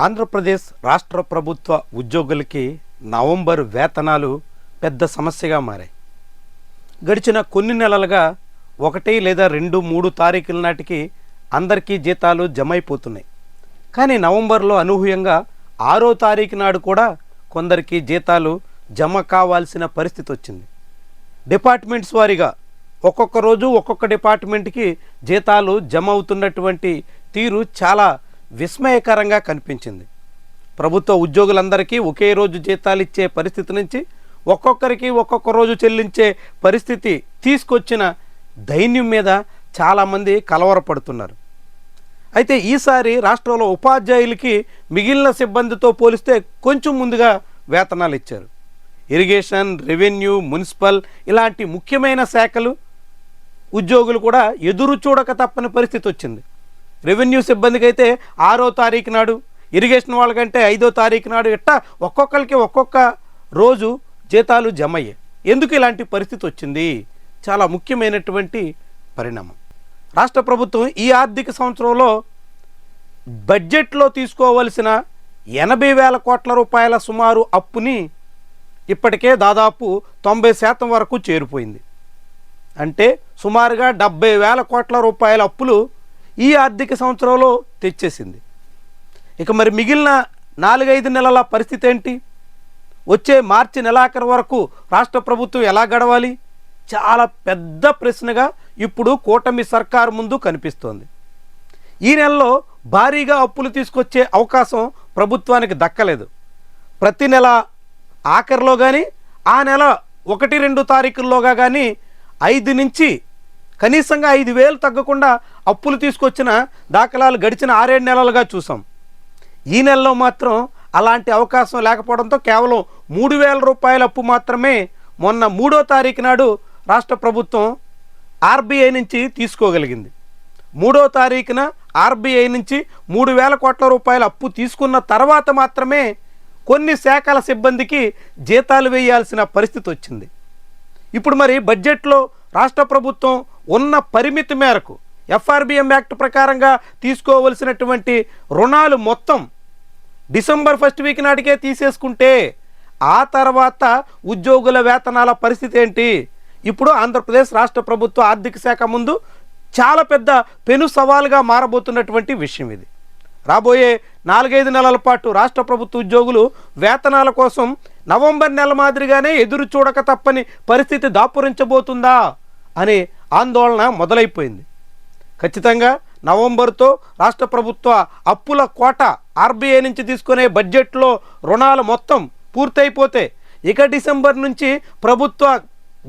ఆంధ్రప్రదేశ్ రాష్ట్ర ప్రభుత్వ ఉద్యోగులకి నవంబర్ వేతనాలు పెద్ద సమస్యగా మారాయి. గడిచిన కొన్ని నెలలుగా ఒకటి లేదా రెండు మూడు తారీఖుల నాటికి అందరికీ జీతాలు జమ అయిపోతున్నాయి కానీ నవంబర్లో అనూహ్యంగా ఆరో తారీఖు నాడు కూడా కొందరికి జీతాలు జమ కావాల్సిన పరిస్థితి వచ్చింది. డిపార్ట్మెంట్స్ వారీగా ఒక్కొక్క రోజు ఒక్కొక్క డిపార్ట్మెంట్కి జీతాలు జమ అవుతున్నటువంటి తీరు చాలా విస్మయకరంగా కనిపించింది. ప్రభుత్వ ఉద్యోగులందరికీ ఒకే రోజు జీతాలు ఇచ్చే పరిస్థితి నుంచి ఒక్కొక్కరికి ఒక్కొక్క రోజు చెల్లించే పరిస్థితి తీసుకొచ్చిన దైన్యం మీద చాలామంది కలవరపడుతున్నారు. అయితే ఈసారి రాష్ట్రంలో ఉపాధ్యాయులకి మిగిలిన సిబ్బందితో పోలిస్తే కొంచెం ముందుగా వేతనాలు ఇచ్చారు. ఇరిగేషన్ రెవెన్యూ మున్సిపల్ ఇలాంటి ముఖ్యమైన శాఖలు ఉద్యోగులు కూడా ఎదురు చూడక తప్పని పరిస్థితి వచ్చింది. రెవెన్యూ సిబ్బందికి అయితే ఆరో తారీఖు నాడు ఇరిగేషన్ వాళ్ళకంటే ఐదో తారీఖు నాడు ఇట్టా ఒక్కొక్కరికి ఒక్కొక్క రోజు జీతాలు జమ అయ్యాయి ఎందుకు ఇలాంటి పరిస్థితి వచ్చింది? చాలా ముఖ్యమైనటువంటి పరిణామం. రాష్ట్ర ప్రభుత్వం ఈ ఆర్థిక సంవత్సరంలో బడ్జెట్లో తీసుకోవలసిన ఎనభై వేల కోట్ల రూపాయల సుమారు అప్పుని ఇప్పటికే దాదాపు తొంభై శాతం వరకు చేరిపోయింది. అంటే సుమారుగా డెబ్బై వేల కోట్ల రూపాయల అప్పులు ఈ ఆర్థిక సంవత్సరంలో తెచ్చేసింది. ఇక మరి మిగిలిన నాలుగైదు నెలల పరిస్థితి ఏంటి? వచ్చే మార్చి నెలాఖరు వరకు రాష్ట్ర ప్రభుత్వం ఎలా గడవాలి? చాలా పెద్ద ప్రశ్నగా ఇప్పుడు కూటమి సర్కారు ముందు కనిపిస్తోంది. ఈ నెలలో భారీగా అప్పులు తీసుకొచ్చే అవకాశం ప్రభుత్వానికి దక్కలేదు. ప్రతి నెల ఆఖరిలో కానీ ఆ నెల ఒకటి రెండు తారీఖుల్లోగా కానీ ఐదు నుంచి కనీసంగా ఐదు వేలు తగ్గకుండా అప్పులు తీసుకొచ్చిన దాఖలాలు గడిచిన ఆరేడు నెలలుగా చూసాం. ఈ నెలలో మాత్రం అలాంటి అవకాశం లేకపోవడంతో కేవలం మూడు వేల రూపాయల అప్పు మాత్రమే మొన్న మూడో తారీఖు నాడు రాష్ట్ర ప్రభుత్వం ఆర్బీఐ నుంచి తీసుకోగలిగింది. మూడో తారీఖున ఆర్బీఐ నుంచి మూడు వేల కోట్ల రూపాయల అప్పు తీసుకున్న తర్వాత మాత్రమే కొన్ని శాఖల సిబ్బందికి జీతాలు వేయాల్సిన పరిస్థితి వచ్చింది. ఇప్పుడు మరి బడ్జెట్లో రాష్ట్ర ప్రభుత్వం ఉన్న పరిమితి మేరకు ఎఫ్ఆర్బిఎం యాక్ట్ ప్రకారంగా తీసుకోవలసినటువంటి రుణాలు మొత్తం డిసెంబర్ ఫస్ట్ వీక్ నాటికే తీసేసుకుంటే ఆ తర్వాత ఉద్యోగుల వేతనాల పరిస్థితి ఏంటి? ఇప్పుడు ఆంధ్రప్రదేశ్ రాష్ట్ర ప్రభుత్వ ఆర్థిక శాఖ ముందు చాలా పెద్ద పెను సవాలుగా మారబోతున్నటువంటి విషయం ఇది. రాబోయే నాలుగైదు నెలల పాటు రాష్ట్ర ప్రభుత్వ ఉద్యోగులు వేతనాల కోసం నవంబర్ నెల మాదిరిగానే ఎదురు చూడక తప్పని పరిస్థితి దాపురించబోతుందా? అనే ఆందోళన మొదలైపోయింది. ఖచ్చితంగా నవంబర్తో రాష్ట్ర ప్రభుత్వ అప్పుల కోట ఆర్బీఐ నుంచి తీసుకునే బడ్జెట్లో రుణాలు మొత్తం పూర్తయిపోతే ఇక డిసెంబర్ నుంచి ప్రభుత్వ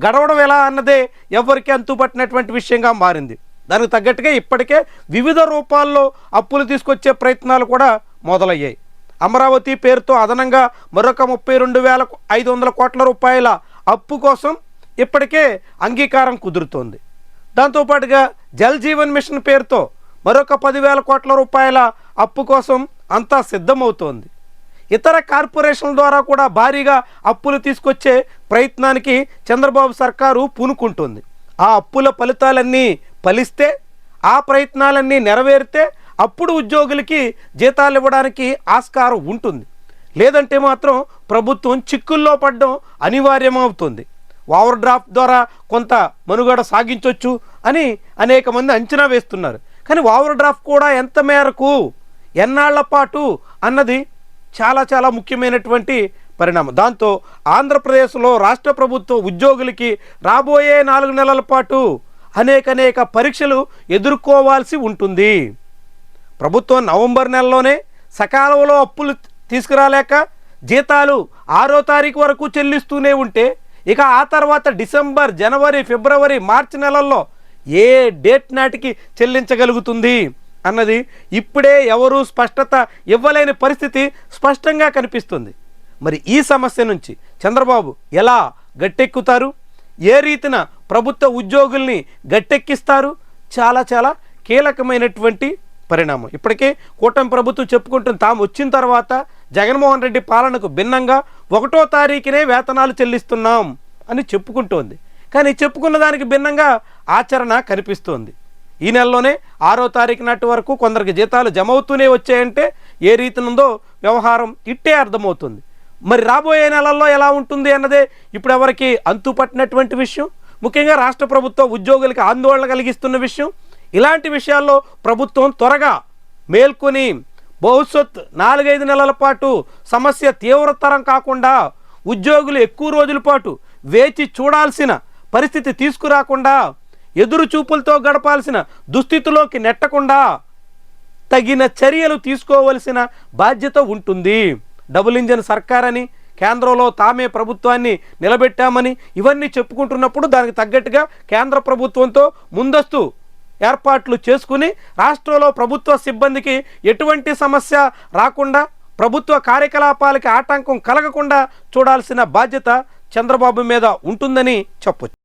గడవడం ఎలా అన్నదే ఎవరికి అంతుపట్టినటువంటి విషయంగా మారింది. దానికి తగ్గట్టుగా ఇప్పటికే వివిధ రూపాల్లో అప్పులు తీసుకొచ్చే ప్రయత్నాలు కూడా మొదలయ్యాయి. అమరావతి పేరుతో అదనంగా మరొక ముప్పై రెండు వేల ఐదు వందల కోట్ల రూపాయల అప్పు కోసం ఇప్పటికే అంగీకారం కుదురుతోంది. దాంతోపాటుగా జల్ జీవన్ మిషన్ పేరుతో మరొక పదివేల కోట్ల రూపాయల అప్పు కోసం అంతా సిద్ధమవుతోంది. ఇతర కార్పొరేషన్ల ద్వారా కూడా భారీగా అప్పులు తీసుకొచ్చే ప్రయత్నానికి చంద్రబాబు సర్కారు పూనుకుంటుంది. ఆ అప్పుల ఫలితాలన్నీ ఫలిస్తే ఆ ప్రయత్నాలన్నీ నెరవేరితే అప్పుడు ఉద్యోగులకి జీతాలు ఇవ్వడానికి ఆస్కారం ఉంటుంది. లేదంటే మాత్రం ప్రభుత్వం చిక్కుల్లో పడడం అనివార్యమవుతుంది. ఓవర్ డ్రాఫ్ట్ ద్వారా కొంత మనుగడ సాగించవచ్చు అని అనేక మంది అంచనా వేస్తున్నారు. కానీ ఓవర్ డ్రాఫ్ట్ కూడా ఎంత మేరకు? ఎన్నాళ్ళ పాటు? అన్నది చాలా చాలా ముఖ్యమైనటువంటి పరిణామం. దాంతో ఆంధ్రప్రదేశ్లో రాష్ట్ర ప్రభుత్వ ఉద్యోగులకి రాబోయే నాలుగు నెలల పాటు అనేక అనేక పరీక్షలు ఎదుర్కోవాల్సి ఉంటుంది. ప్రభుత్వం నవంబర్ నెలలోనే సకాలంలో అప్పులు తీసుకురాలేక జీతాలు ఆరో తారీఖు వరకు చెల్లిస్తూనే ఉంటే ఇక ఆ తర్వాత డిసెంబర్ జనవరి ఫిబ్రవరి మార్చి నెలల్లో ఏ డేట్ నాటికి చెల్లించగలుగుతుంది అన్నది ఇప్పుడే ఎవరూ స్పష్టత ఇవ్వలేని పరిస్థితి స్పష్టంగా కనిపిస్తుంది. మరి ఈ సమస్య నుంచి చంద్రబాబు ఎలా గట్టెక్కుతారు? ఏ రీతిన ప్రభుత్వ ఉద్యోగుల్ని గట్టెక్కిస్తారు? చాలా చాలా కీలకమైనటువంటి పరిణామం. ఇప్పటికే కూటమి ప్రభుత్వం చెప్పుకుంటుంది తాము వచ్చిన తర్వాత జగన్మోహన్ రెడ్డి పాలనకు భిన్నంగా ఒకటో తారీఖునే వేతనాలు చెల్లిస్తున్నాం అని చెప్పుకుంటోంది. కానీ చెప్పుకున్న దానికి భిన్నంగా ఆచరణ కనిపిస్తోంది. ఈ నెలలోనే ఆరో తారీఖు నాటి వరకు కొందరికి జీతాలు జమ అవుతూనే వచ్చాయంటే ఏ రీతినుందో వ్యవహారం ఇట్టే అర్థమవుతుంది. మరి రాబోయే నెలల్లో ఎలా ఉంటుంది అన్నదే ఇప్పుడు ఎవరికి అంతుపట్టినటువంటి విషయం? ముఖ్యంగా రాష్ట్ర ప్రభుత్వ ఉద్యోగులకి ఆందోళన కలిగిస్తున్న విషయం. ఇలాంటి విషయాల్లో ప్రభుత్వం త్వరగా మేల్కొని భవిష్యత్ నాలుగైదు నెలల పాటు సమస్య తీవ్రతరం కాకుండా ఉద్యోగులు ఎక్కువ రోజుల పాటు వేచి చూడాల్సిన పరిస్థితి తీసుకురాకుండా ఎదురు చూపులతో గడపాల్సిన దుస్థితిలోకి నెట్టకుండా తగిన చర్యలు తీసుకోవలసిన బాధ్యత ఉంటుంది. డబుల్ ఇంజన్ సర్కారని కేంద్రంలో తామే ప్రభుత్వాన్ని నిలబెట్టామని ఇవన్నీ చెప్పుకుంటున్నప్పుడు దానికి తగ్గట్టుగా కేంద్ర ప్రభుత్వంతో ముందస్తు ఏర్పాట్లు చేసుకుని రాష్ట్రంలో ప్రభుత్వ సిబ్బందికి ఎటువంటి సమస్య రాకుండా ప్రభుత్వ కార్యకలాపాలకి ఆటంకం కలగకుండా చూడాల్సిన బాధ్యత చంద్రబాబు మీద ఉంటుందని చెప్పొచ్చు.